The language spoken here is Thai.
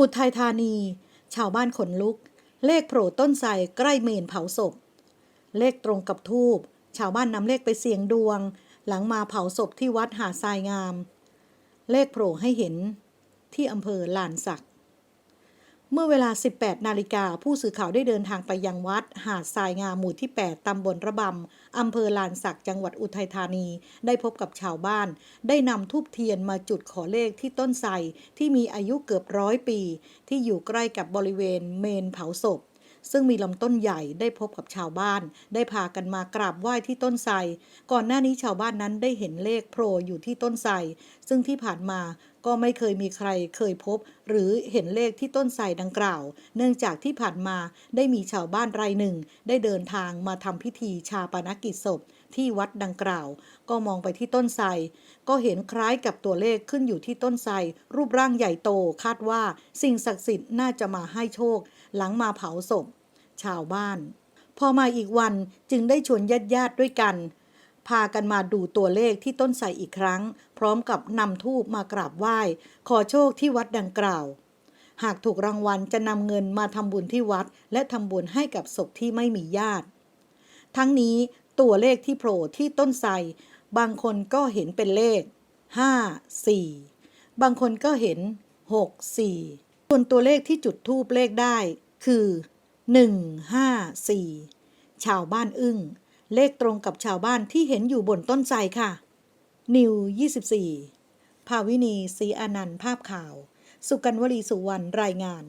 อุทัยธานี ชาวบ้านขนลุก เลขโผล่ต้นไทรใกล้เมนเผาศพ เลขตรงกับทูบ ชาวบ้านนำเลขไปเสี่ยงดวง หลังมาเผาศพที่วัดหาทรายงาม เลขโผล่ให้เห็นที่อำเภอลานสัก เมื่อเวลา 18 นาฬิกาผู้สื่อข่าวได้เดินทางไปยังวัด หาดทรายงามหมู่ที่ 8 ตำบลระบำ อำเภอลานสักจังหวัดอุทัยธานี ได้พบกับชาวบ้าน ได้นำทูบเทียนมาจุดขอเลขที่ต้นไทรที่มีอายุเกือบร้อยปี ที่อยู่ใกล้กับบริเวณเมนเผาศพ ซึ่งมีลำต้นใหญ่ได้พบกับชาวบ้าน ได้พากันมากราบไหว้ที่ต้นไทรก่อนหน้านี้ชาวบ้านนั้นได้เห็นเลขโผล่อยู่ที่ต้นไทรซึ่งที่ผ่านมา ก็ไม่เคยมีใครเคยพบ หรือเห็นเลขที่ต้นไทรดังกล่าว เนื่องจากที่ผ่านมาได้มีชาวบ้านรายหนึ่ง ได้เดินทางมาทำพิธีชาปนกิจศพที่วัดดังกล่าว ก็มองไปที่ต้นไทรก็เห็นคล้ายกับตัวเลขขึ้นอยู่ที่ต้นไทรรูปร่างใหญ่โตคาดว่า สิ่งศักดิ์สิทธิ์น่าจะมาให้โชค หลังมาเผาศพ ชาวบ้าน พอมาอีกวันจึงได้ชวนญาติญาติๆด้วยกัน พากันมาดูตัวเลขที่ต้นไทรอีกครั้ง พร้อมกับนำทูบมากราบไหว้ ขอโชคที่วัดดังกล่าว หากถูกรางวัลจะนำเงินมาทำบุญที่วัด และทำบุญให้กับศพที่ไม่มีญาติ ทั้งนี้ตัวเลขที่โผล่ที่ต้นไทรบางคนก็เห็นเป็นเลข 5 4 บางคนก็เห็น 6 4 ส่วนตัวเลขที่จุดทูบเลขได้คือ 1 5 4 ชาวบ้านอึ้ง เลขตรงกับชาวบ้านที่เห็นอยู่บนต้นไทรค่ะ นิว 24 ภาวินีศรีอนันต์ภาพข่าว สุกันวลีสุวรรณรายงาน